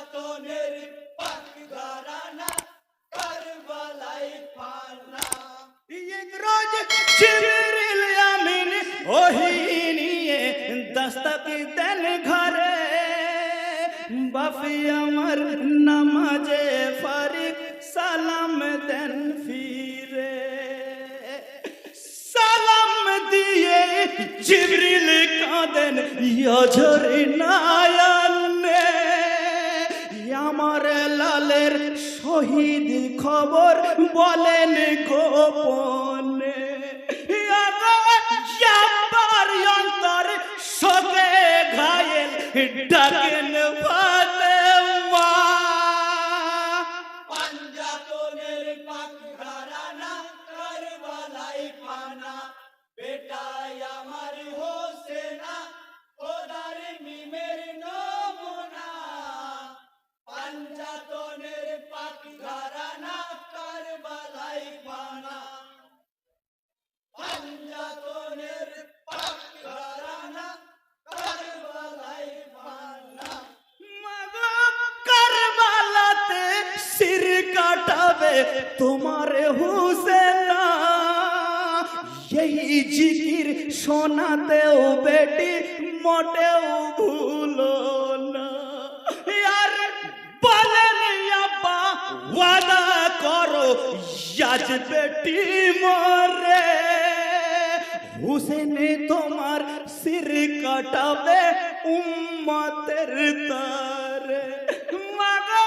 নির্যাতনের পাক ঘরানা কারবালাই ফানা। এক রোজ জিবরিল আমিন, ওহি নিয়ে দস্তক দেন ঘরে। বাফি আমার নামাজে ফারিক সালাম দেন ফিরে। সালাম দিয়ে জিবরিল কাঁদেন ইয়া নায় শহীদ খবর বলেন গোপনে। অন্তর শোকে ঘায়েল ডাকেন তোমার হুসেনা এই জিকির শোনাতেও বেটি মোটেও ভুলো না আর বলেন আব্বা ওয়াদা করো আজ বেটি মরে হুসেন তোমার সির কাটাবে উম্মতের তারে মাগো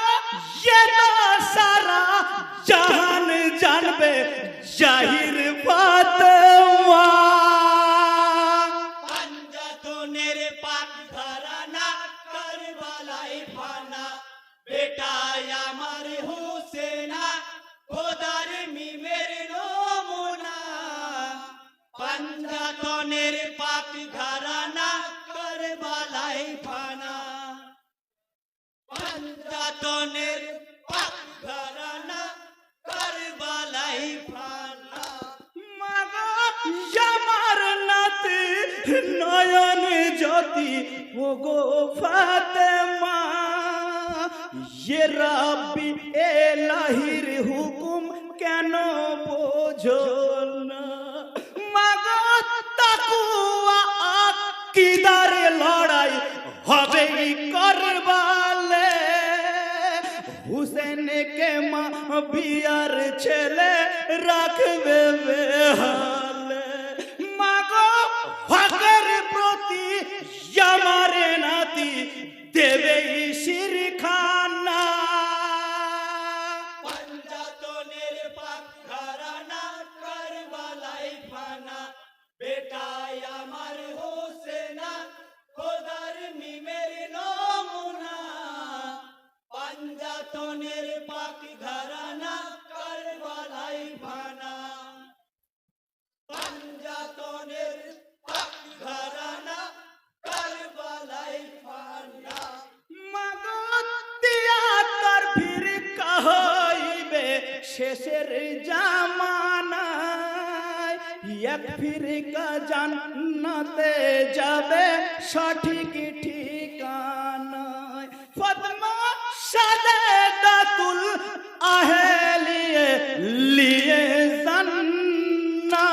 ये तो सारा জাহান জানবে জাহির ফাতেমা। পাঞ্জাতনের পাক ঘরানা কারবালাই ফানা। বেটাই আমার হুসেনা, খোদার মিমের নমুনা। পাঞ্জাতনের পাক ঘরানা কারবালাই ফানা। পাঞ্জাতনের জ্যোতি ওগো ফাতেমা ये রাব্বি, এলাহির হুকুম কেন বোঝো না? মাগো তাকুয়া আকিদার লড়াই হবে করবালে। হুসেনকে মা বিয়ার ছেলে রাখবে বেহালে। দেবে শির খানা। পাঞ্জাতনের পাক ঘরানা বেটাই তিয়াত্তর ফির কহইবে শেষের জামানায় এক ফিরিকা জান্নাতে যাবে সঠিক ঠিকানায়। ফতমা সাদেদাতুল আহেলিয়ে লিয়ে জান্না।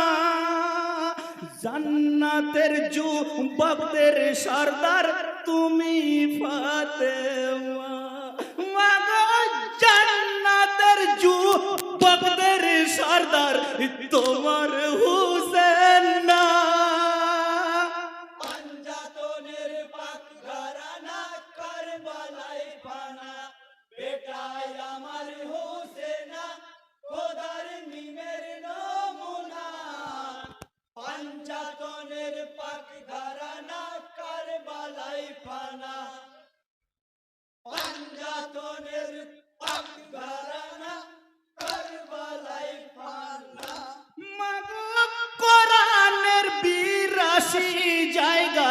জান্নাতের যুবকদের সর্দার তুমি ফাতেমা।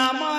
নামা